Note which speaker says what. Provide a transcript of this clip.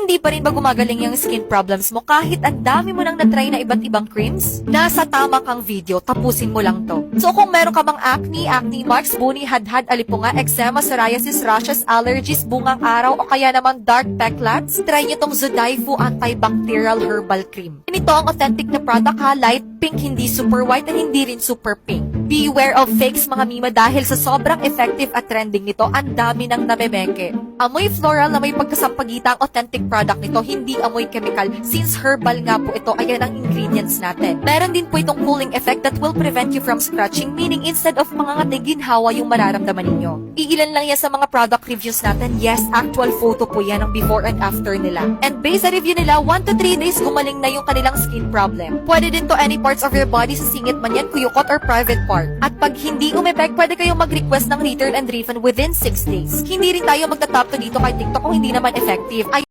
Speaker 1: Hindi pa rin ba gumagaling yung skin problems mo kahit ang dami mo nang na-try na iba't ibang creams? Nasa tama kang video, tapusin mo lang to. So kung meron ka bang acne, acne marks, buni, hadhad, alipunga, eczema, psoriasis, rashes, allergies, bungang araw, o kaya naman dark pecklats, try nyo tong Zodaifu Antibacterial Herbal Cream. Ito ang authentic na product ha, light pink, hindi super white, at hindi rin super pink. Beware of fakes mga mima dahil sa sobrang effective at trending nito, ang dami nang namemeke. Amoy floral na may pagkasampagita ang authentic product nito, hindi amoy chemical. Since herbal nga po ito, ayan ang ingredients natin. Meron din po itong cooling effect that will prevent you from scratching, meaning instead of mga ginhawa yung mararamdaman ninyo. Iilan lang yan sa mga product reviews natin. Yes, actual photo po yan ng before and after nila. And based sa review nila, 1 to 3 days gumaling na yung kanilang skin problem. Pwede din to any parts of your body sa singit man yan, kuyukot or private part. At pag hindi umepek, pwede kayong mag-request ng return and refund within 6 days. Hindi rin tayo magtatap to dito kay TikTok kung hindi naman effective. Ay